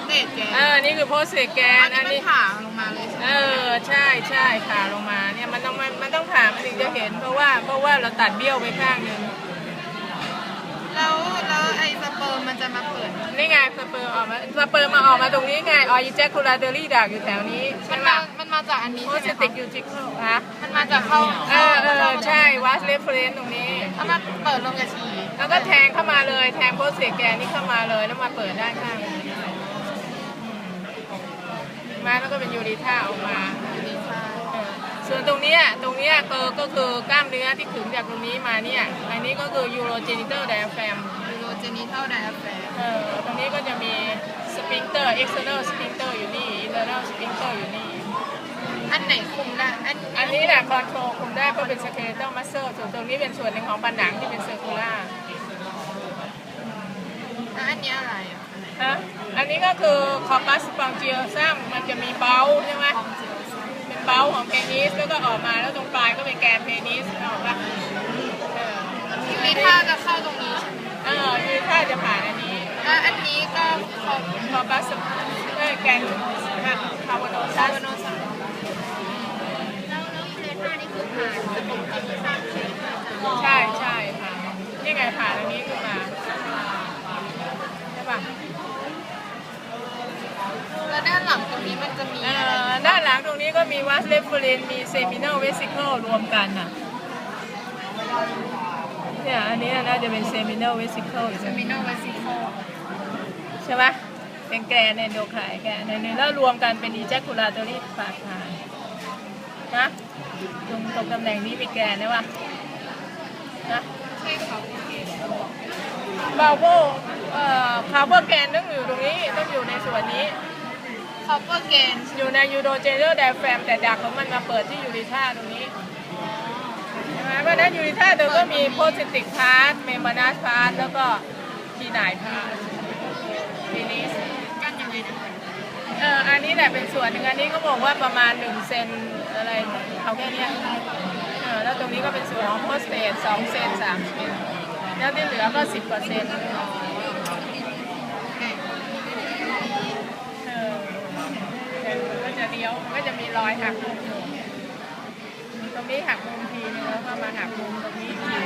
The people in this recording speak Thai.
สเตจแกเออนี่คือโพสเซแกอันนนี้อันมันนี้ผ่าลงมาเลยใช่ไหมเออใช่ใช่ขาลงมาเนี่ยมันต้องมันมันต้องผ่ามันถึงจะเห็น เพราะว่าเพราะว่าเราตัดเบี้ยวไปข้างหนึ่งแล้วแล้วไอ้สเปิร์มมันจะมาเปิดนี่ไงสเปิร์มออกมาสเปิร์มมาออกมาตรงนี้ไงออยแจ็คคูลาเดอรี่ดักอยู่แถวนี้มัใช่นไหมมามันมาจากอันนี้โพสใช่ไหมติกคะยูจิคฮะมันมาจากเข้าเออเออใช่วัดเรฟเฟรนซ์ตรงนี้ถ้ามาเปิดลงกับฉี่แล้วก็แทงเข้ามาเลยแทงโพสเซแกนนี่เข้ามาเลยแล้วมาเปิดด้านข้าง มาแล้วก็เป็นยูริท่าออกมาดีค่ะเออส่วนตรงเนี้ยตรงเนี้ยก็ก็คือกล้ามเนื้อที่ขึงจากตรงนี้มาเนี่ย อันนี้ก็คือยูโรเจนิเตอร์ไดอะแฟมยูโรเจนิเท่าไดอะแฟร์เออตรงนี้ก็จะมีสปริงเตอร์ external สปริงเตอร์อยู่นี่ internal สปริงเตอร์อยู่นี่อันไหนคุมได้อันอันนี้แหละคอนโทรลคุมได้เพราะเป็นสเกเลตัลมัสเซลส่วนตรงนี้เป็นส่วนหนึ่งของผนังที่เป็นเซอร์คูล่าอะอันนี้อะไรอะฮะอั นนี้ก็คือคอปัสปองเจียซัมมันจะมีเบลใช่ไหมเป็นเบลของเพนิสแล้วก็ออกมาแล้วตรงปลายก็เป็นแกนเพนิสออกปะเออยูริท่าจะเข้าตรงนี้ใช่ไหมเออคือถ้าจะผ่านอันนี้อะอันนี้ก็คอมคอปัสเออแกนคาร์บอนโนซัสโนซัสแล้วแล้วยูริท่านี่คือผ่านระบบการสร้างใช่ไหมคะใช่ใช่ค่ะนี่ไงผ่านอันนี้ขึ้นมาใช่ปะ แล้วด้านหลังตรงนี้มัน จะมีเอ่อะไรอด้านหลังตรงนี้ก็มีวัสเลฟเฟรนมีเซมิน l ลเวสิเคิลรวมกันน่ะเนี่ยอันนี้น่าจะเป็นเซมิน l ลเวสิเคิล มิโนเวสิโคใช่ไหมเป็นแกนเอนโดไคน์แกนในนี้แล้วรวมกันเป็น ejaculatory p a t h นะตรงตรงตำแหน่งนี้มีแกนนะวะนะใช่ครับบาโบเอ่อคาร์บอนแกนต้องอยู่ตรงนี้ต้องอยู่ในส่วนนี้ คอปเปอร์เกนอยู่ในยูโดเจเนอร์ไดแฟมแต่ดักของมันมาเปิดที่ยูริท่าตรงนี้ใช่ไหมเพราะฉะนั้นยูริท่าเดิมก็มีโพสิติกพาร์ทเมมบานัสพาร์ทแล้วก็ทีไนพาร์ททีนี้กันยังไงนะเอออันนี้แหละเป็นส่วนหนึ่งอันนี้ก็บอกว่าประมาณ1เซนอะไรเขาแค่นี้เออแล้วตรงนี้ก็เป็นส่วนของโพสเตสสองเซนสามเซนแล้วที่เหลือก็10กว่าเซนเออแต่มันก็จะเลี้ยวมันก็จะมี รอยหักมุมตรงนี้หักมุมทีนึงแล้วก็มาหักมุมตรงนี้ที